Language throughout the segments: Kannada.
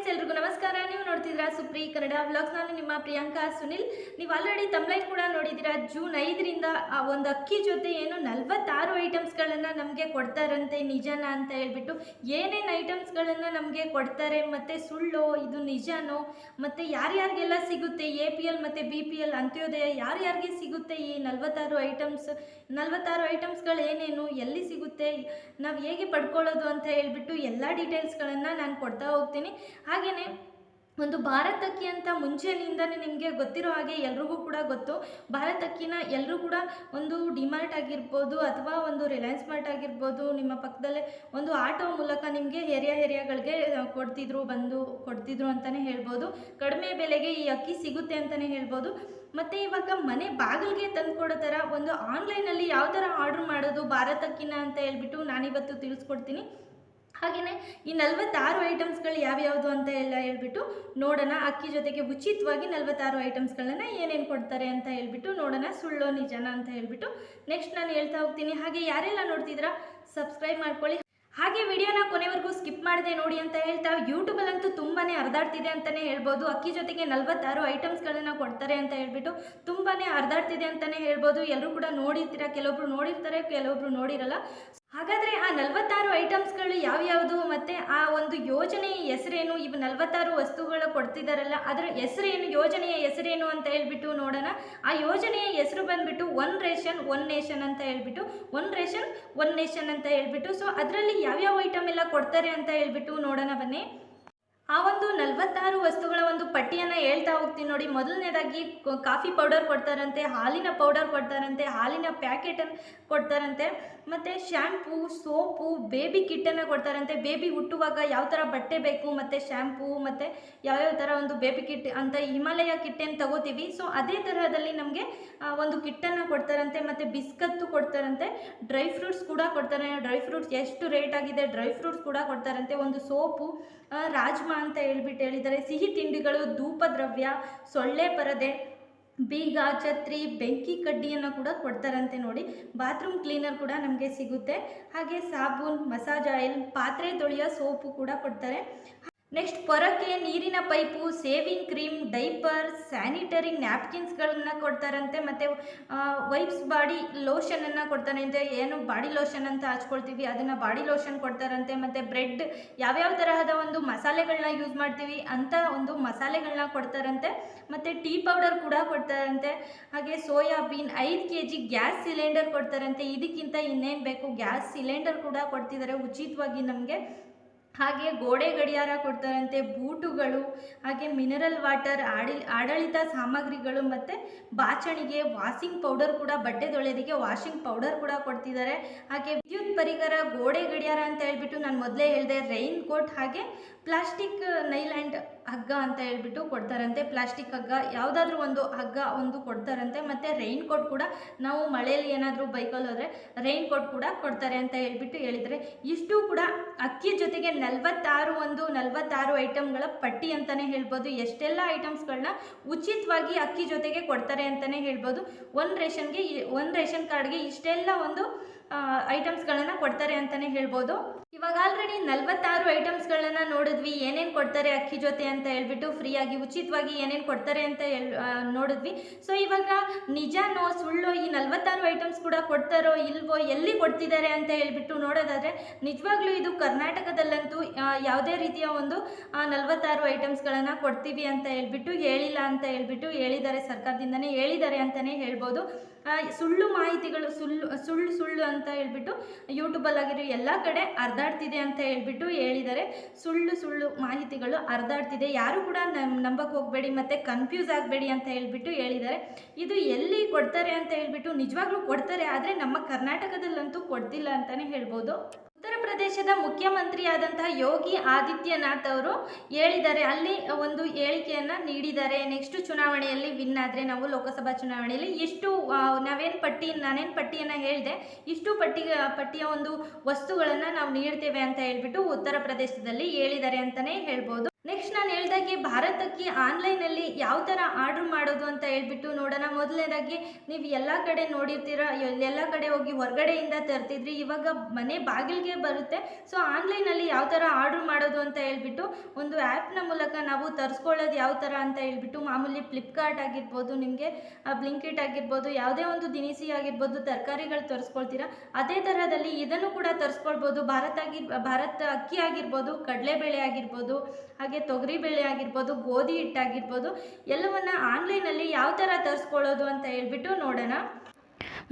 ಫ್ರೆಂಡ್ಸ್, ಎಲ್ರಿಗೂ ನಮಸ್ಕಾರ. ನೀವು ನೋಡ್ತಿದ್ದೀರಾ ಸುಪ್ರಿ ಕನ್ನಡ ವ್ಲಾಗ್ಸ್. ನಾನು ನಿಮ್ಮ ಪ್ರಿಯಾಂಕಾ ಸುನಿಲ್. ನೀವು ಆಲ್ರೆಡಿ ತಮ್ಲೈನ್ ಕೂಡ ನೋಡಿದ್ದೀರಾ. ಜೂನ್ ಐದರಿಂದ, ಆ, ಒಂದು ಅಕ್ಕಿ ಜೊತೆ ಏನು ನಲ್ವತ್ತಾರು ಐಟಮ್ಸ್ಗಳನ್ನು ನಮಗೆ ಕೊಡ್ತಾರಂತೆ, ನಿಜಾನ ಅಂತ ಹೇಳ್ಬಿಟ್ಟು ಏನೇನು ಐಟಮ್ಸ್ಗಳನ್ನು ನಮಗೆ ಕೊಡ್ತಾರೆ, ಮತ್ತು ಸುಳ್ಳು, ಇದು ನಿಜನೋ, ಮತ್ತು ಯಾರ್ಯಾರಿಗೆಲ್ಲ ಸಿಗುತ್ತೆ ಎ ಪಿ ಎಲ್ ಮತ್ತು ಬಿ ಪಿ ಎಲ್ ಅಂತ್ಯೋದಯ ಯಾರ್ಯಾರಿಗೆ ಸಿಗುತ್ತೆ ಈ ನಲವತ್ತಾರು ಐಟಮ್ಸ್ ನಲ್ವತ್ತಾರು ಐಟಮ್ಸ್ಗಳು ಏನೇನು, ಎಲ್ಲಿ ಸಿಗುತ್ತೆ, ನಾವು ಹೇಗೆ ಪಡ್ಕೊಳ್ಳೋದು ಅಂತ ಹೇಳ್ಬಿಟ್ಟು ಎಲ್ಲ ಡೀಟೇಲ್ಸ್ಗಳನ್ನು ನಾನು ಕೊಡ್ತಾ ಹೋಗ್ತೀನಿ. ಹಾಗೆಯೇ ಒಂದು ಭಾರತ ಅಕ್ಕಿ ಅಂತ ಮುಂಚೆಯಿಂದಲೇ ನಿಮಗೆ ಗೊತ್ತಿರೋ ಹಾಗೆ ಎಲ್ರಿಗೂ ಕೂಡ ಗೊತ್ತು. ಭಾರತ ಅಕ್ಕಿನ ಎಲ್ಲರೂ ಕೂಡ ಒಂದು ಡಿಮಾರ್ಟ್ ಆಗಿರ್ಬೋದು ಅಥವಾ ಒಂದು ರಿಲಯನ್ಸ್ ಮಾರ್ಟ್ ಆಗಿರ್ಬೋದು, ನಿಮ್ಮ ಪಕ್ಕದಲ್ಲೇ ಒಂದು ಆಟೋ ಮೂಲಕ ನಿಮಗೆ ಏರಿಯಾ ಏರಿಯಾಗಳಿಗೆ ಕೊಡ್ತಿದ್ರು, ಬಂದು ಕೊಡ್ತಿದ್ರು ಅಂತಲೇ ಹೇಳ್ಬೋದು. ಕಡಿಮೆ ಬೆಲೆಗೆ ಈ ಅಕ್ಕಿ ಸಿಗುತ್ತೆ ಅಂತಲೇ ಹೇಳ್ಬೋದು. ಮತ್ತು ಇವಾಗ ಮನೆ ಬಾಗಿಲಿಗೆ ತಂದು ಕೊಡೋ ಥರ ಒಂದು ಆನ್ಲೈನಲ್ಲಿ ಯಾವ ಥರ ಆರ್ಡ್ರ್ ಮಾಡೋದು ಭಾರತ ಅಕ್ಕಿನ ಅಂತ ಹೇಳ್ಬಿಟ್ಟು ನಾನಿವತ್ತು ತಿಳಿಸ್ಕೊಡ್ತೀನಿ. ಹಾಗೆಯೇ ಈ ನಲವತ್ತಾರು ಐಟಮ್ಸ್ಗಳು ಯಾವ್ಯಾವುದು ಅಂತ ಎಲ್ಲ ಹೇಳ್ಬಿಟ್ಟು ನೋಡೋಣ. ಅಕ್ಕಿ ಜೊತೆಗೆ ಉಚಿತವಾಗಿ ನಲವತ್ತಾರು ಐಟಮ್ಸ್ಗಳನ್ನ ಏನೇನು ಕೊಡ್ತಾರೆ ಅಂತ ಹೇಳ್ಬಿಟ್ಟು ನೋಡೋಣ. ಸುಳ್ಳು ನಿಜನ ಅಂತ ಹೇಳ್ಬಿಟ್ಟು ನೆಕ್ಸ್ಟ್ ನಾನು ಹೇಳ್ತಾ ಹೋಗ್ತೀನಿ. ಹಾಗೆ ಯಾರೆಲ್ಲ ನೋಡ್ತಿದ್ದೀರಾ ಸಬ್ಸ್ಕ್ರೈಬ್ ಮಾಡ್ಕೊಳ್ಳಿ. ಹಾಗೆ ವಿಡಿಯೋನ ಕೊನೆವರೆಗೂ ಸ್ಕಿಪ್ ಮಾಡಿದೆ ನೋಡಿ ಅಂತ ಹೇಳ್ತಾ ಯೂಟ್ಯೂಬಲ್ಲಂತೂ ತುಂಬಾ ಅರ್ಧಾಡ್ತಿದೆ ಅಂತಲೇ ಹೇಳ್ಬೋದು. ಅಕ್ಕಿ ಜೊತೆಗೆ ನಲವತ್ತಾರು ಐಟಮ್ಸ್ಗಳನ್ನ ಕೊಡ್ತಾರೆ ಅಂತ ಹೇಳ್ಬಿಟ್ಟು ತುಂಬಾ ಅರ್ಧಾಡ್ತಿದೆ ಅಂತಲೇ ಹೇಳ್ಬೋದು. ಎಲ್ಲರೂ ಕೂಡ ನೋಡಿರ್ತೀರ? ಕೆಲವೊಬ್ರು ನೋಡಿರ್ತಾರೆ, ಕೆಲವೊಬ್ರು ನೋಡಿರಲ್ಲ. ಹಾಗಾದರೆ ಆ ನಲವತ್ತಾರು ಐಟಮ್ಸ್ಗಳು ಯಾವ್ಯಾವುದು? ಮತ್ತು ಆ ಒಂದು ಯೋಜನೆಯ ಹೆಸರೇನು? ಇವು ನಲವತ್ತಾರು ವಸ್ತುಗಳು ಕೊಡ್ತಿದ್ದಾರಲ್ಲ ಅದರ ಹೆಸರೇನು? ಯೋಜನೆಯ ಹೆಸರೇನು ಅಂತ ಹೇಳ್ಬಿಟ್ಟು ನೋಡೋಣ. ಆ ಯೋಜನೆಯ ಹೆಸರು ಬಂದುಬಿಟ್ಟು ಒನ್ ರೇಷನ್, ಒನ್ ನೇಷನ್ ಅಂತ ಹೇಳ್ಬಿಟ್ಟು, ಒನ್ ರೇಷನ್, ಒನ್ ನೇಷನ್ ಅಂತ ಹೇಳ್ಬಿಟ್ಟು, ಸೊ ಅದರಲ್ಲಿ ಯಾವ್ಯಾವ ಐಟಮ್ ಎಲ್ಲ ಕೊಡ್ತಾರೆ ಅಂತ ಹೇಳ್ಬಿಟ್ಟು ನೋಡೋಣ ಬನ್ನಿ. ಆ ಒಂದು ನಲವತ್ತಾರು ವಸ್ತುಗಳ ಒಂದು ಪಟ್ಟಿಯನ್ನು ಹೇಳ್ತಾ ಹೋಗ್ತೀನಿ ನೋಡಿ. ಮೊದಲನೇದಾಗಿ ಕಾಫಿ ಪೌಡರ್ ಕೊಡ್ತಾರಂತೆ, ಹಾಲಿನ ಪೌಡರ್ ಕೊಡ್ತಾರಂತೆ, ಹಾಲಿನ ಪ್ಯಾಕೆಟನ್ನು ಕೊಡ್ತಾರಂತೆ, ಮತ್ತು ಶ್ಯಾಂಪೂ, ಸೋಪು, ಬೇಬಿ ಕಿಟ್ಟನ್ನು ಕೊಡ್ತಾರಂತೆ. ಬೇಬಿ ಹುಟ್ಟುವಾಗ ಯಾವ ಥರ ಬಟ್ಟೆ ಬೇಕು, ಮತ್ತು ಶ್ಯಾಂಪೂ, ಮತ್ತು ಯಾವ್ಯಾವ ಥರ ಒಂದು ಬೇಬಿ ಕಿಟ್ ಅಂತ ಹಿಮಾಲಯ ಕಿಟ್ಟನ್ನು ತಗೋತೀವಿ. ಸೊ ಅದೇ ತರಹದಲ್ಲಿ ನಮಗೆ ಒಂದು ಕಿಟ್ಟನ್ನು ಕೊಡ್ತಾರಂತೆ, ಮತ್ತು ಬಿಸ್ಕತ್ತು ಕೊಡ್ತಾರಂತೆ. ಡ್ರೈ ಫ್ರೂಟ್ಸ್ ಕೂಡ ಕೊಡ್ತಾರೆ. ಡ್ರೈ ಫ್ರೂಟ್ಸ್ ಎಷ್ಟು ರೇಟ್ ಆಗಿದೆ, ಡ್ರೈ ಫ್ರೂಟ್ಸ್ ಕೂಡ ಕೊಡ್ತಾರಂತೆ. ಒಂದು ಸೋಪು ರಾಜ್ಮಾ ಅಂತ ಹೇಳ್ಬಿಟ್ಟು ಹೇಳಿದ್ದಾರೆ. ಸಿಹಿ ತಿಂಡಿಗಳು, ಧೂಪ ದ್ರವ್ಯ, ಸೊಳ್ಳೆ ಪರದೆ, ಬೀಗ, ಛತ್ರಿ, ಬೆಂಕಿ ಕಡ್ಡಿಯನ್ನು ಕೂಡ ಕೊಡ್ತಾರಂತೆ ನೋಡಿ. ಬಾತ್ರೂಮ್ ಕ್ಲೀನರ್ ಕೂಡ ನಮಗೆ ಸಿಗುತ್ತೆ. ಹಾಗೆ ಸಾಬೂನ್, ಮಸಾಜ್ ಆಯಿಲ್, ಪಾತ್ರೆ ತೊಳೆಯೋ ಸೋಪು ಕೂಡ ಕೊಡ್ತಾರೆ. ನೆಕ್ಸ್ಟ್ ಪರಕ್ಕೆ ನೀರಿನ pipe, shaving cream, diaper, sanitary ನ್ಯಾಪ್ಕಿನ್ಸ್ಗಳನ್ನ ಕೊಡ್ತಾರಂತೆ, ಮತ್ತು ವೈಪ್ಸ್ ಬಾಡಿ ಲೋಷನನ್ನು ಕೊಡ್ತಾರೆ ಅಂತ ಏನು ಬಾಡಿ ಲೋಷನ್ ಅಂತ ಹಚ್ಕೊಳ್ತೀವಿ, ಅದನ್ನು ಬಾಡಿ ಲೋಷನ್ ಕೊಡ್ತಾರಂತೆ, ಮತ್ತು ಬ್ರೆಡ್ ಯಾವ್ಯಾವ ತರಹದ ಒಂದು ಮಸಾಲೆಗಳನ್ನ ಯೂಸ್ ಮಾಡ್ತೀವಿ ಅಂತ ಒಂದು ಮಸಾಲೆಗಳನ್ನ ಕೊಡ್ತಾರಂತೆ, ಮತ್ತು ಟೀ ಪೌಡರ್ ಕೂಡ ಕೊಡ್ತಾರಂತೆ, ಹಾಗೆ ಸೋಯಾಬೀನ್ ಐದು ಕೆ ಜಿ ಗ್ಯಾಸ್ ಸಿಲಿಂಡರ್ ಕೊಡ್ತಾರಂತೆ, ಇದಕ್ಕಿಂತ ಇನ್ನೇನು ಬೇಕು, ಗ್ಯಾಸ್ ಸಿಲಿಂಡರ್ ಕೂಡ ಕೊಡ್ತಿದ್ದಾರೆ ಉಚಿತವಾಗಿ ನಮಗೆ. ಹಾಗೆ ಗೋಡೆ ಗಡಿಯಾರ ಕೊಡ್ತಾರಂತೆ, ಬೂಟುಗಳು, ಹಾಗೆ ಮಿನರಲ್ ವಾಟರ್ ಆಡಿ, ಆಡಳಿತ ಸಾಮಗ್ರಿಗಳು ಮತ್ತು ಬಾಚಣಿಗೆ ವಾಷಿಂಗ್ ಪೌಡರ್ ಕೂಡ, ಬಟ್ಟೆ ತೊಳೆಯೋದಕ್ಕೆ ವಾಷಿಂಗ್ ಪೌಡರ್ ಕೂಡ ಕೊಡ್ತಿದ್ದಾರೆ. ಹಾಗೆ ವಿದ್ಯುತ್ ಪರಿಕರ ಗೋಡೆ ಗಡಿಯಾರ ಅಂತ ಹೇಳ್ಬಿಟ್ಟು ನಾನು ಮೊದಲೇ ಹೇಳಿದೆ ರೈನ್ ಕೋಟ್ ಹಾಗೆ ಪ್ಲಾಸ್ಟಿಕ್ ನೈಲ್ ಆ್ಯಂಡ್ ಹಗ್ಗ ಅಂತ ಹೇಳ್ಬಿಟ್ಟು ಕೊಡ್ತಾರಂತೆ. ಪ್ಲಾಸ್ಟಿಕ್ ಹಗ್ಗ, ಯಾವುದಾದ್ರೂ ಒಂದು ಹಗ್ಗ ಒಂದು ಕೊಡ್ತಾರಂತೆ. ಮತ್ತು ರೈನ್ ಕೋಟ್ ಕೂಡ ನಾವು ಮಳೆಯಲ್ಲಿ ಏನಾದರೂ ಬೈಕಲ್ಲಿ ಹೋದರೆ ರೈನ್ ಕೋಟ್ ಕೂಡ ಕೊಡ್ತಾರೆ ಅಂತ ಹೇಳ್ಬಿಟ್ಟು ಹೇಳಿದರೆ, ಇಷ್ಟು ಕೂಡ ಅಕ್ಕಿ ಜೊತೆಗೆ ನಲವತ್ತಾರು ಒಂದು ನಲವತ್ತಾರು ಐಟಮ್ಗಳ ಪಟ್ಟಿ ಅಂತಲೇ ಹೇಳ್ಬೋದು. ಎಷ್ಟೆಲ್ಲ ಐಟಮ್ಸ್ಗಳನ್ನ ಉಚಿತವಾಗಿ ಅಕ್ಕಿ ಜೊತೆಗೆ ಕೊಡ್ತಾರೆ ಅಂತಲೇ ಹೇಳ್ಬೋದು. ಒಂದು ರೇಷನ್ಗೆ ಒಂದು ರೇಷನ್ ಕಾರ್ಡ್ಗೆ ಇಷ್ಟೆಲ್ಲ ಒಂದು ಐಟಮ್ಸ್ಗಳನ್ನು ಕೊಡ್ತಾರೆ ಅಂತಲೇ ಹೇಳ್ಬೋದು. ಇವಾಗ ಆಲ್ರೆಡಿ ನಲವತ್ತಾರು ಐಟಮ್ಸ್ಗಳನ್ನು ನೋಡಿದ್ವಿ. ಏನೇನು ಕೊಡ್ತಾರೆ ಅಕ್ಕಿ ಜೊತೆ ಅಂತ ಹೇಳ್ಬಿಟ್ಟು ಫ್ರೀಯಾಗಿ, ಉಚಿತವಾಗಿ ಏನೇನು ಕೊಡ್ತಾರೆ ಅಂತ ಹೇಳ್ ನೋಡಿದ್ವಿ. ಸೊ ಇವಾಗ ನಿಜನೋ ಸುಳ್ಳು ಈ ನಲವತ್ತಾರು ಐಟಮ್ಸ್ ಕೂಡ ಕೊಡ್ತಾರೋ ಇಲ್ವೋ, ಎಲ್ಲಿ ಕೊಡ್ತಿದ್ದಾರೆ ಅಂತ ಹೇಳ್ಬಿಟ್ಟು ನೋಡೋದಾದರೆ, ನಿಜವಾಗ್ಲೂ ಇದು ಕರ್ನಾಟಕದಲ್ಲಂತೂ ಯಾವುದೇ ರೀತಿಯ ಒಂದು ನಲವತ್ತಾರು ಐಟಮ್ಸ್ಗಳನ್ನು ಕೊಡ್ತೀವಿ ಅಂತ ಹೇಳ್ಬಿಟ್ಟು, ಹೇಳಿಲ್ಲ ಅಂತ ಹೇಳ್ಬಿಟ್ಟು ಹೇಳಿದ್ದಾರೆ. ಸರ್ಕಾರದಿಂದನೇ ಹೇಳಿದ್ದಾರೆ ಅಂತಲೇ ಹೇಳ್ಬೋದು. ಸುಳ್ಳು ಮಾಹಿತಿಗಳು, ಸುಳ್ಳು ಸುಳ್ಳು ಸುಳ್ಳು ಅಂತ ಹೇಳ್ಬಿಟ್ಟು ಯೂಟ್ಯೂಬಲ್ಲಾಗಿರೋ ಎಲ್ಲ ಕಡೆ ಹರಿದಾಡ್ತಿದೆ ಅಂತ ಹೇಳ್ಬಿಟ್ಟು ಹೇಳಿದ್ದಾರೆ. ಸುಳ್ಳು ಸುಳ್ಳು ಮಾಹಿತಿಗಳು ಹರಿದಾಡ್ತಿದೆ ಯಾರು ಕೂಡ ನಂಬಕ್ಕೆ ಹೋಗಬೇಡಿ ಮತ್ತು ಕನ್ಫ್ಯೂಸ್ ಆಗಬೇಡಿ ಅಂತ ಹೇಳ್ಬಿಟ್ಟು ಹೇಳಿದ್ದಾರೆ. ಇದು ಎಲ್ಲಿ ಕೊಡ್ತಾರೆ ಅಂತ ಹೇಳ್ಬಿಟ್ಟು ನಿಜವಾಗ್ಲೂ ಕೊಡ್ತಾರೆ, ಆದರೆ ನಮ್ಮ ಕರ್ನಾಟಕದಲ್ಲಂತೂ ಕೊಡ್ತಿಲ್ಲ ಅಂತಲೇ ಹೇಳ್ಬೋದು. ಉತ್ತರ ಪ್ರದೇಶದ ಮುಖ್ಯಮಂತ್ರಿಯಾದಂತಹ ಯೋಗಿ ಆದಿತ್ಯನಾಥ್ ಅವರು ಹೇಳಿದ್ದಾರೆ. ಅಲ್ಲಿ ಒಂದು ಹೇಳಿಕೆಯನ್ನು ನೀಡಿದ್ದಾರೆ. ನೆಕ್ಸ್ಟ್ ಚುನಾವಣೆಯಲ್ಲಿ ವಿನ್ ಆದರೆ ನಾವು ಲೋಕಸಭಾ ಚುನಾವಣೆಯಲ್ಲಿ ಇಷ್ಟು ನಾವೇನು ಪಟ್ಟಿ, ನಾನೇನು ಪಟ್ಟಿಯನ್ನು ಹೇಳಿದೆ, ಇಷ್ಟು ಪಟ್ಟಿ ಪಟ್ಟಿಯ ಒಂದು ವಸ್ತುಗಳನ್ನು ನಾವು ನೀಡ್ತೇವೆ ಅಂತ ಹೇಳಿಬಿಟ್ಟು ಉತ್ತರ ಪ್ರದೇಶದಲ್ಲಿ ಹೇಳಿದ್ದಾರೆ ಅಂತಲೇ ಹೇಳ್ಬೋದು. ನೆಕ್ಸ್ಟ್ ನಾನು ಹೇಳ್ದಾಗೆ ಭಾರತಕ್ಕೆ ಆನ್ಲೈನಲ್ಲಿ ಯಾವ ಥರ ಆರ್ಡ್ರ್ ಮಾಡೋದು ಅಂತ ಹೇಳ್ಬಿಟ್ಟು ನೋಡೋಣ. ಮೊದಲನೇದಾಗಿ ನೀವು ಎಲ್ಲ ಕಡೆ ನೋಡಿರ್ತೀರ ಎಲ್- ಎಲ್ಲ ಕಡೆ ಹೋಗಿ ಹೊರಗಡೆಯಿಂದ ತರ್ತಿದ್ರಿ, ಇವಾಗ ಮನೆ ಬಾಗಿಲಿಗೆ ಬರುತ್ತೆ. ಸೊ ಆನ್ಲೈನಲ್ಲಿ ಯಾವ ಥರ ಆರ್ಡ್ರ್ ಮಾಡೋದು ಅಂತ ಹೇಳ್ಬಿಟ್ಟು ಒಂದು ಆ್ಯಪ್ನ ಮೂಲಕ ನಾವು ತರಿಸ್ಕೊಳ್ಳೋದು ಯಾವ ಥರ ಅಂತ ಹೇಳ್ಬಿಟ್ಟು ಮಾಮೂಲಿ ಫ್ಲಿಪ್ಕಾರ್ಟ್ ಆಗಿರ್ಬೋದು, ನಿಮಗೆ ಬ್ಲಿಂಕಿಟ್ ಆಗಿರ್ಬೋದು, ಯಾವುದೇ ಒಂದು ದಿನಸಿ ಆಗಿರ್ಬೋದು ತರಕಾರಿಗಳು ತರಿಸ್ಕೊಳ್ತೀರಾ, ಅದೇ ಥರದಲ್ಲಿ ಇದನ್ನು ಕೂಡ ತರಿಸ್ಕೊಳ್ಬೋದು. ಭಾರತ ಆಗಿ ಭಾರತ ಅಕ್ಕಿ ಆಗಿರ್ಬೋದು, ಕಡಲೆಬೇಳೆ ಆಗಿರ್ಬೋದು ಹಾಗೆ ತೊಗರಿಬೇಳೆ ಆಗಿರ್ಬೋದು, ಗೋಧಿ ಹಿಟ್ಟಾಗಿರ್ಬೋದು ಎಲ್ಲವನ್ನ ಆನ್ಲೈನಲ್ಲಿ ಯಾವ ಥರ ತರಿಸ್ಕೊಳ್ಳೋದು ಅಂತ ಹೇಳ್ಬಿಟ್ಟು ನೋಡೋಣ.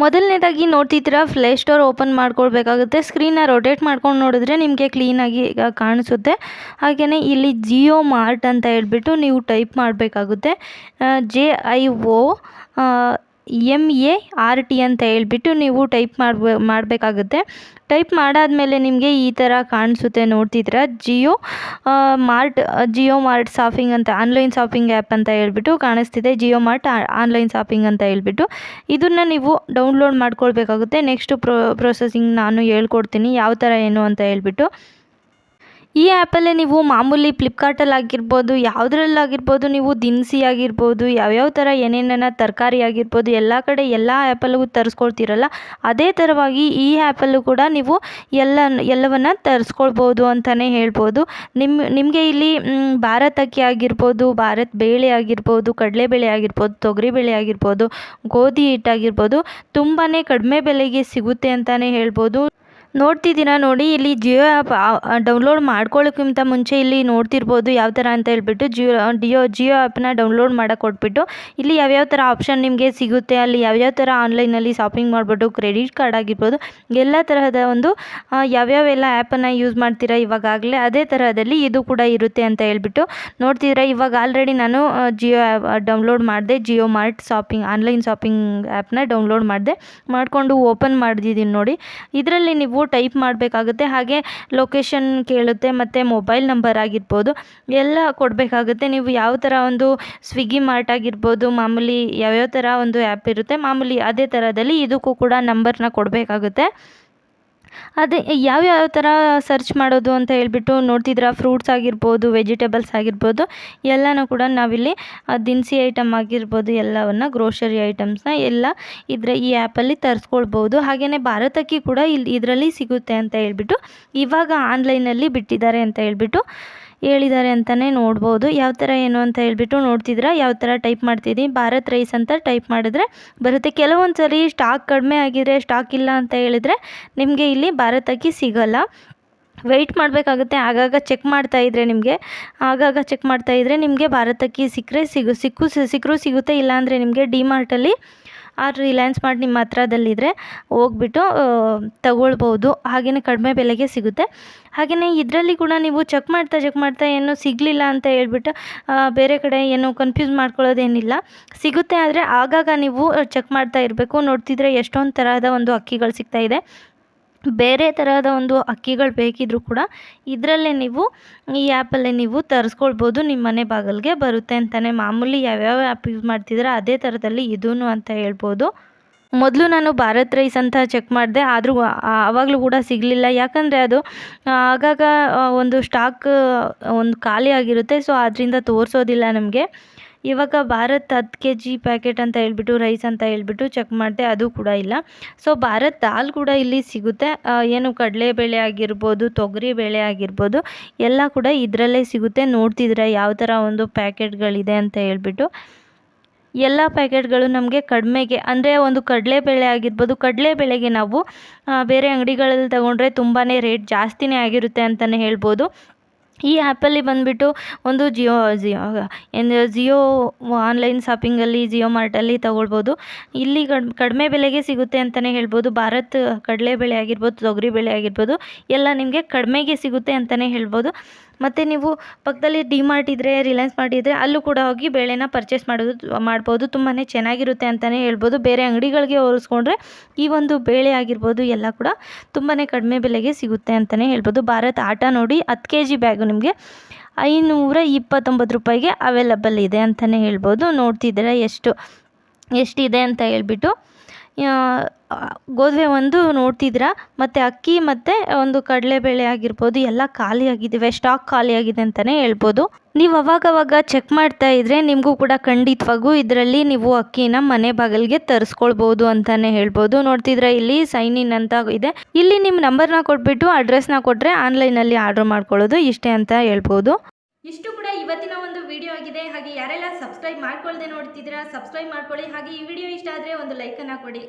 ಮೊದಲನೇದಾಗಿ ನೋಡ್ತಿದ್ದೀರಾ ಪ್ಲೇ ಸ್ಟೋರ್ ಓಪನ್ ಮಾಡ್ಕೊಳ್ಬೇಕಾಗುತ್ತೆ. ಸ್ಕ್ರೀನ್ನ ರೊಟೇಟ್ ಮಾಡ್ಕೊಂಡು ನೋಡಿದ್ರೆ ನಿಮಗೆ ಕ್ಲೀನಾಗಿ ಕಾಣಿಸುತ್ತೆ. ಹಾಗೆಯೇ ಇಲ್ಲಿ ಜಿಯೋ ಮಾರ್ಟ್ ಅಂತ ಹೇಳ್ಬಿಟ್ಟು ನೀವು ಟೈಪ್ ಮಾಡಬೇಕಾಗುತ್ತೆ. J I O M A R T ಅಂತ ಹೇಳ್ಬಿಟ್ಟು ನೀವು ಟೈಪ್ ಮಾಡ್ಬೇ, ಮಾಡಬೇಕಾಗುತ್ತೆ. ಟೈಪ್ ಮಾಡಾದಮೇಲೆ ನಿಮಗೆ ಈ ಥರ ಕಾಣಿಸುತ್ತೆ ನೋಡ್ತಿದ್ರೆ. Jio mart Jio mart shopping ಅಂತ, ಆನ್ಲೈನ್ ಶಾಪಿಂಗ್ ಆ್ಯಪ್ ಅಂತ ಹೇಳ್ಬಿಟ್ಟು ಕಾಣಿಸ್ತಿದೆ. ಜಿಯೋ ಮಾರ್ಟ್ ಆನ್ಲೈನ್ ಶಾಪಿಂಗ್ ಅಂತ ಹೇಳ್ಬಿಟ್ಟು. ಇದನ್ನು ನೀವು ಡೌನ್ಲೋಡ್ ಮಾಡ್ಕೊಳ್ಬೇಕಾಗುತ್ತೆ. ನೆಕ್ಸ್ಟು ಪ್ರೊ, ಪ್ರೊಸೆಸಿಂಗ್ ನಾನು ಹೇಳ್ಕೊಡ್ತೀನಿ. ಯಾವ ಥರ ಏನು ಅಂತ ಹೇಳ್ಬಿಟ್ಟು. ಈ ಆ್ಯಪಲ್ಲೇ ನೀವು ಮಾಮೂಲಿ ಫ್ಲಿಪ್ಕಾರ್ಟಲ್ಲಿ ಆಗಿರ್ಬೋದು ಯಾವುದ್ರಲ್ಲಾಗಿರ್ಬೋದು, ನೀವು ದಿನಸಿ ಆಗಿರ್ಬೋದು ಯಾವ್ಯಾವ ಥರ ಏನೇನನ್ನ ತರಕಾರಿ ಆಗಿರ್ಬೋದು ಎಲ್ಲ ಕಡೆ ಎಲ್ಲ ಆ್ಯಪಲ್ಲೂ ತರಿಸ್ಕೊಳ್ತೀರಲ್ಲ, ಅದೇ ಥರವಾಗಿ ಈ ಆ್ಯಪಲ್ಲೂ ಕೂಡ ನೀವು ಎಲ್ಲ, ಎಲ್ಲವನ್ನು ತರಿಸ್ಕೊಳ್ಬೋದು ಅಂತಲೇ ಹೇಳ್ಬೋದು. ನಿಮ್ಮ ನಿಮಗೆ ಇಲ್ಲಿ ಭಾರತ್ ಅಕ್ಕಿ ಆಗಿರ್ಬೋದು, ಭಾರತ್ ಬೇಳೆ ಆಗಿರ್ಬೋದು, ಕಡಲೆಬೇಳೆ ಆಗಿರ್ಬೋದು, ತೊಗರಿಬೇಳೆ ಆಗಿರ್ಬೋದು, ಗೋಧಿ ಹಿಟ್ಟಾಗಿರ್ಬೋದು ತುಂಬಾ ಕಡಿಮೆ ಬೆಲೆಗೆ ಸಿಗುತ್ತೆ ಅಂತಲೇ ಹೇಳ್ಬೋದು. ನೋಡ್ತಿದ್ದೀರಾ ನೋಡಿ, ಇಲ್ಲಿ ಜಿಯೋ ಆ್ಯಪ್ ಡೌನ್ಲೋಡ್ ಮಾಡ್ಕೊಳ್ಳೋಕ್ಕಿಂತ ಮುಂಚೆ ಇಲ್ಲಿ ನೋಡ್ತಿರ್ಬೋದು ಯಾವ ಥರ ಅಂತ ಹೇಳ್ಬಿಟ್ಟು ಜಿಯೋ ಡಿಯೋ, ಜಿಯೋ ಆ್ಯಪ್ನ ಡೌನ್ಲೋಡ್ ಮಾಡೋಕೆ ಕೊಟ್ಬಿಟ್ಟು ಇಲ್ಲಿ ಯಾವ್ಯಾವ ಥರ ಆಪ್ಷನ್ ನಿಮಗೆ ಸಿಗುತ್ತೆ, ಅಲ್ಲಿ ಯಾವ್ಯಾವ ಥರ ಆನ್ಲೈನಲ್ಲಿ ಶಾಪಿಂಗ್ ಮಾಡ್ಬಿಟ್ಟು ಕ್ರೆಡಿಟ್ ಕಾರ್ಡ್ ಆಗಿರ್ಬೋದು, ಎಲ್ಲ ತರಹದ ಒಂದು ಯಾವ್ಯಾವೆಲ್ಲ ಆ್ಯಪನ್ನು ಯೂಸ್ ಮಾಡ್ತೀರಾ ಇವಾಗಲೇ ಅದೇ ತರಹದಲ್ಲಿ ಇದು ಕೂಡ ಇರುತ್ತೆ ಅಂತ ಹೇಳ್ಬಿಟ್ಟು ನೋಡ್ತಿದ್ರೆ ಇವಾಗ ಆಲ್ರೆಡಿ ನಾನು ಜಿಯೋ ಆ್ಯಪ್ ಡೌನ್ಲೋಡ್ ಮಾಡಿದೆ, Jio Mart shopping, online shopping ಆ್ಯಪ್ನ ಡೌನ್ಲೋಡ್ ಮಾಡಿದೆ, ಮಾಡಿಕೊಂಡು ಓಪನ್ ಮಾಡಿದ್ದೀನಿ ನೋಡಿ, ಇದರಲ್ಲಿ ನೀವು ಟೈಪ್ ಮಾಡಬೇಕಾಗುತ್ತೆ. ಹಾಗೆ ಲೊಕೇಶನ್ ಕೇಳುತ್ತೆ ಮತ್ತು ಮೊಬೈಲ್ ನಂಬರ್ ಆಗಿರ್ಬೋದು. ಎಲ್ಲ ಕೊಡಬೇಕಾಗುತ್ತೆ. ನೀವು ಯಾವ ಥರ ಒಂದು ಸ್ವಿಗ್ಗಿ ಮಾರ್ಟ್ ಆಗಿರ್ಬೋದು, ಮಾಮೂಲಿ ಯಾವ್ಯಾವ ಥರ ಒಂದು ಆ್ಯಪ್ ಇರುತ್ತೆ, ಮಾಮೂಲಿ ಅದೇ ಥರದಲ್ಲಿ ಇದಕ್ಕೂ ಕೂಡ ನಂಬರ್ನ ಕೊಡಬೇಕಾಗುತ್ತೆ. ಅದೇ, ಯಾವ್ಯಾವ ಥರ ಸರ್ಚ್ ಮಾಡೋದು ಅಂತ ಹೇಳ್ಬಿಟ್ಟು ನೋಡ್ತಿದ್ದೀರಾ? ಫ್ರೂಟ್ಸ್ ಆಗಿರ್ಬೋದು ವೆಜಿಟೇಬಲ್ಸ್ ಆಗಿರ್ಬೋದು, ಎಲ್ಲನೂ ಕೂಡ ನಾವಿಲ್ಲಿ ದಿನಸಿ ಐಟಮ್ ಆಗಿರ್ಬೋದು, ಎಲ್ಲವನ್ನು ಗ್ರೋಷರಿ ಐಟಮ್ಸ್ನ ಎಲ್ಲ ಇದ್ರ ಈ ಆ್ಯಪಲ್ಲಿ ತರಿಸ್ಕೊಳ್ಬೋದು. ಹಾಗೆಯೇ ಭಾರತಕ್ಕೆ ಕೂಡ ಇಲ್ಲಿ ಇದರಲ್ಲಿ ಸಿಗುತ್ತೆ ಅಂತ ಹೇಳ್ಬಿಟ್ಟು, ಇವಾಗ ಆನ್ಲೈನಲ್ಲಿ ಬಿಟ್ಟಿದ್ದಾರೆ ಅಂತ ಹೇಳ್ಬಿಟ್ಟು ಹೇಳಿದ್ದಾರೆ ಅಂತಲೇ ನೋಡ್ಬೋದು. ಯಾವ ಥರ ಏನು ಅಂತ ಹೇಳಿಬಿಟ್ಟು ನೋಡ್ತಿದ್ರ ಯಾವ ಥರ ಟೈಪ್ ಮಾಡ್ತಿದ್ದೀನಿ ಭಾರತ್ ರೈಸ್ ಅಂತ ಟೈಪ್ ಮಾಡಿದ್ರೆ ಬರುತ್ತೆ. ಕೆಲವೊಂದು ಸರಿ ಸ್ಟಾಕ್ ಕಡಿಮೆ ಆಗಿದ್ರೆ ಸ್ಟಾಕ್ ಇಲ್ಲ ಅಂತ ಹೇಳಿದರೆ ನಿಮಗೆ ಇಲ್ಲಿ ಭಾರತ್ ಅಕ್ಕಿ ಸಿಗೋಲ್ಲ. ವೆಯ್ಟ್ ಮಾಡಬೇಕಾಗುತ್ತೆ. ಆಗಾಗ ಚೆಕ್ ಮಾಡ್ತಾ ಇದ್ದರೆ ನಿಮಗೆ. ಆಗಾಗ ಚೆಕ್ ಮಾಡ್ತಾ ಇದ್ದರೆ ನಿಮಗೆ ಭಾರತಕ್ಕೆ ಸಿಕ್ಕರೆ ಸಿಗು ಸಿಕ್ಕು ಸಿಕ್ಕರೂ ಸಿಗುತ್ತೆ ಇಲ್ಲಾಂದರೆ ನಿಮಗೆ ಡಿಮಾರ್ಟಲ್ಲಿ ಆ ರಿಲಯನ್ಸ್ ಮಾರ್ಟ್ ನಿಮ್ಮ ಹತ್ರದಲ್ಲಿದ್ದರೆ ಹೋಗ್ಬಿಟ್ಟು ತಗೊಳ್ಬೋದು. ಹಾಗೆಯೇ ಕಡಿಮೆ ಬೆಲೆಗೆ ಸಿಗುತ್ತೆ. ಹಾಗೆಯೇ ಇದರಲ್ಲಿ ಕೂಡ ನೀವು ಚೆಕ್ ಮಾಡ್ತಾ ಚೆಕ್ ಮಾಡ್ತಾ ಏನು ಸಿಗಲಿಲ್ಲ ಅಂತ ಹೇಳ್ಬಿಟ್ಟು ಬೇರೆ ಕಡೆ ಏನು ಕನ್ಫ್ಯೂಸ್ ಮಾಡ್ಕೊಳ್ಳೋದೇನಿಲ್ಲ. ಸಿಗುತ್ತೆ ಆದರೆ ಆಗಾಗ ನೀವು ಚೆಕ್ ಮಾಡ್ತಾ ಇರಬೇಕು. ನೋಡ್ತಿದ್ರೆ ಎಷ್ಟೊಂದು ತರಹದ ಒಂದು ಅಕ್ಕಿಗಳು ಸಿಗ್ತಾ ಇದೆ. ಬೇರೆ ಥರದ ಒಂದು ಅಕ್ಕಿಗಳು ಬೇಕಿದ್ದರೂ ಕೂಡ ಇದರಲ್ಲೇ ನೀವು ಈ ಆ್ಯಪಲ್ಲೇ ನೀವು ತರಿಸ್ಕೊಳ್ಬೋದು, ನಿಮ್ಮ ಮನೆ ಬಾಗಿಲಿಗೆ ಬರುತ್ತೆ ಅಂತಲೇ ಮಾಮೂಲಿ ಯಾವ್ಯಾವ ಆ್ಯಪ್ ಯೂಸ್ ಮಾಡ್ತಿದ್ದೀರಾ ಅದೇ ಥರದಲ್ಲಿ ಇದೂ ಅಂತ ಹೇಳ್ಬೋದು. ಮೊದಲು ನಾನು ಭಾರತ್ ರೈಸ್ ಅಂತ ಚೆಕ್ ಮಾಡಿದೆ, ಆದರೂ ಆವಾಗಲೂ ಕೂಡ ಸಿಗಲಿಲ್ಲ. ಯಾಕಂದರೆ ಅದು ಆಗಾಗ ಒಂದು ಸ್ಟಾಕ್ ಒಂದು ಖಾಲಿ ಆಗಿರುತ್ತೆ. ಸೊ ಅದರಿಂದ ತೋರಿಸೋದಿಲ್ಲ ನಮಗೆ. ಇವಾಗ ಭಾರತ್ ಹತ್ತು ಕೆ ಜಿ ಪ್ಯಾಕೆಟ್ ಅಂತ ಹೇಳ್ಬಿಟ್ಟು, ರೈಸ್ ಅಂತ ಹೇಳ್ಬಿಟ್ಟು ಚೆಕ್ ಮಾಡಿದೆ, ಅದು ಕೂಡ ಇಲ್ಲ. ಸೊ ಭಾರತ್ ದಾಲ್ ಕೂಡ ಇಲ್ಲಿ ಸಿಗುತ್ತೆ. ಏನು ಕಡಲೆಬೇಳೆ ಆಗಿರ್ಬೋದು, ತೊಗರಿ ಬೇಳೆ ಆಗಿರ್ಬೋದು, ಎಲ್ಲ ಕೂಡ ಇದರಲ್ಲೇ ಸಿಗುತ್ತೆ. ನೋಡ್ತಿದ್ರೆ ಯಾವ ಥರ ಒಂದು ಪ್ಯಾಕೆಟ್ಗಳಿದೆ ಅಂತ ಹೇಳ್ಬಿಟ್ಟು. ಎಲ್ಲ ಪ್ಯಾಕೆಟ್ಗಳು ನಮಗೆ ಕಡಿಮೆಗೆ, ಅಂದರೆ ಒಂದು ಕಡಲೆಬೇಳೆ ಆಗಿರ್ಬೋದು ಕಡಲೆಬೇಳೆಗೆ ನಾವು ಬೇರೆ ಅಂಗಡಿಗಳಲ್ಲಿ ತಗೊಂಡ್ರೆ ತುಂಬಾ ರೇಟ್ ಜಾಸ್ತಿನೇ ಆಗಿರುತ್ತೆ ಅಂತಲೇ ಹೇಳ್ಬೋದು. ಈ ಆ್ಯಪಲ್ಲಿ ಬಂದುಬಿಟ್ಟು ಒಂದು ಜಿಯೋ ಜಿಯೋ, ಏನು, ಜಿಯೋ ಆನ್ಲೈನ್ ಶಾಪಿಂಗಲ್ಲಿ, ಜಿಯೋ ಮಾರ್ಟಲ್ಲಿ ತೊಗೊಳ್ಬೋದು. ಇಲ್ಲಿ ಕಡ್, ಕಡಿಮೆ ಬೆಲೆಗೆ ಸಿಗುತ್ತೆ ಅಂತಲೇ ಹೇಳ್ಬೋದು. ಭಾರತ್ ಕಡಲೆಬೇಳೆ ಆಗಿರ್ಬೋದು ತೊಗರಿಬೇಳೆ ಆಗಿರ್ಬೋದು, ಎಲ್ಲ ನಿಮಗೆ ಕಡಿಮೆಗೆ ಸಿಗುತ್ತೆ ಅಂತಲೇ ಹೇಳ್ಬೋದು. ಮತ್ತು ನೀವು ಪಕ್ಕದಲ್ಲಿ ಡಿ ಮಾರ್ಟ್ ಇದ್ದರೆ ರಿಲಯನ್ಸ್ ಮಾರ್ಟ್ ಇದ್ದರೆ ಅಲ್ಲೂ ಕೂಡ ಹೋಗಿ ಬೇಳೆನ ಪರ್ಚೇಸ್ ಮಾಡೋದು, ಮಾಡ್ಬೋದು. ತುಂಬಾ ಚೆನ್ನಾಗಿರುತ್ತೆ ಅಂತಲೇ ಹೇಳ್ಬೋದು. ಬೇರೆ ಅಂಗಡಿಗಳಿಗೆ ಹೋಲಿಸ್ಕೊಂಡ್ರೆ ಈ ಒಂದು ಬೇಳೆ ಆಗಿರ್ಬೋದು ಎಲ್ಲ ಕೂಡ ತುಂಬಾ ಕಡಿಮೆ ಬೆಲೆಗೆ ಸಿಗುತ್ತೆ ಅಂತಲೇ ಹೇಳ್ಬೋದು. ಭಾರತ್ ಆಟ ನೋಡಿ, ಹತ್ತು ಕೆ ಜಿ ಬ್ಯಾಗು ನಿಮಗೆ ಐನೂರ ಇಪ್ಪತ್ತೊಂಬತ್ತು ರೂಪಾಯಿಗೆ ಅವೈಲಬಲ್ ಇದೆ ಅಂತಲೇ ಹೇಳ್ಬೋದು. ನೋಡ್ತಿದ್ದೀರಾ ಎಷ್ಟು, ಎಷ್ಟಿದೆ ಅಂತ ಹೇಳ್ಬಿಟ್ಟು. ಗೋಧಿ ಒಂದು ನೋಡ್ತಿದ್ದೀರಾ? ಮತ್ತು ಅಕ್ಕಿ, ಮತ್ತು ಒಂದು ಕಡಲೆಬೇಳೆ ಆಗಿರ್ಬೋದು, ಎಲ್ಲ ಖಾಲಿಯಾಗಿದ್ದಾವೆ ಸ್ಟಾಕ್ ಖಾಲಿಯಾಗಿದೆ ಅಂತಲೇ ಹೇಳ್ಬೋದು. ನೀವು ಅವಾಗವಾಗ ಚೆಕ್ ಮಾಡ್ತಾ ಇದ್ದರೆ ನಿಮಗೂ ಕೂಡ ಖಂಡಿತವಾಗೂ ಇದರಲ್ಲಿ ನೀವು ಅಕ್ಕಿನ ಮನೆ ಬಾಗಿಲಿಗೆ ತರಿಸ್ಕೊಳ್ಬೋದು ಅಂತಲೇ ಹೇಳ್ಬೋದು. ನೋಡ್ತಿದ್ರೆ ಇಲ್ಲಿ ಸೈನ್ ಇನ್ ಅಂತ ಇದೆ. ಇಲ್ಲಿ ನಿಮ್ಮ ನಂಬರ್ನ ಕೊಟ್ಬಿಟ್ಟು ಅಡ್ರೆಸ್ನ ಕೊಟ್ಟರೆ ಆನ್ಲೈನಲ್ಲಿ ಆರ್ಡ್ರ್ ಮಾಡ್ಕೊಳ್ಳೋದು ಇಷ್ಟೇ ಅಂತ ಹೇಳ್ಬೋದು. ಇಷ್ಟು ಕೂಡ ಇವತ್ತಿನ ಒಂದು ವಿಡಿಯೋ ಆಗಿದೆ. ಹಾಗೆ ಯಾರೆಲ್ಲ ಸಬ್ಸ್ಕ್ರೈಬ್ ಮಾಡ್ಕೊಳ್ಳದೆ ನೋಡ್ತಿದ್ದೀರಾ ಸಬ್ಸ್ಕ್ರೈಬ್ ಮಾಡ್ಕೊಳ್ಳಿ. ಹಾಗೆ ಈ ವಿಡಿಯೋ ಇಷ್ಟ ಆದರೆ ಒಂದು ಲೈಕನ್ನು ಕೊಡಿ.